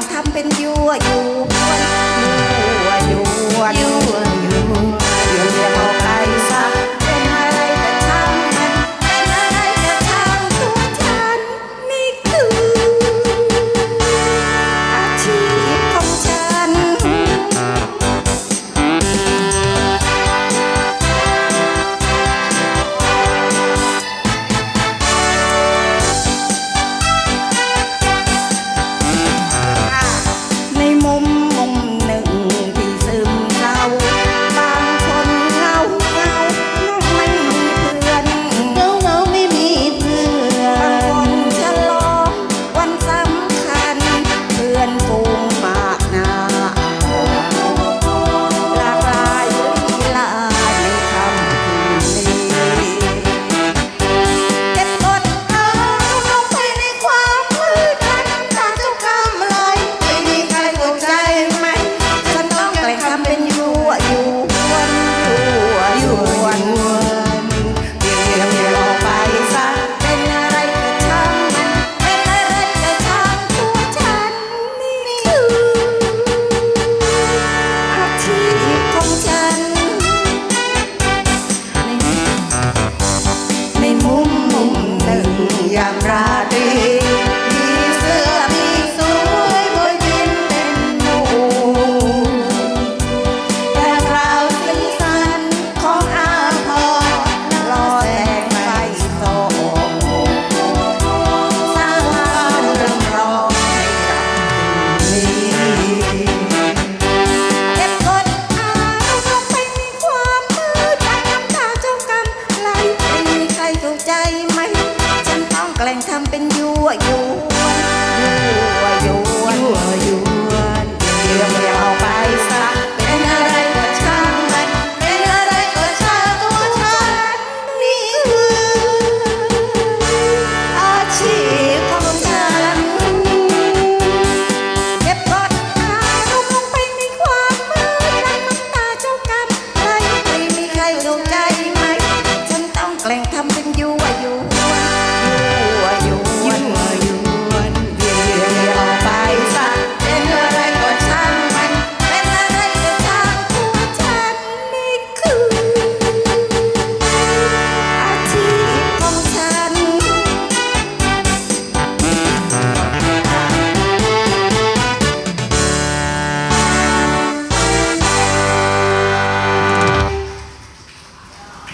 thành thăm ทำเป็นยั่วยวนยั่วยั่วยั่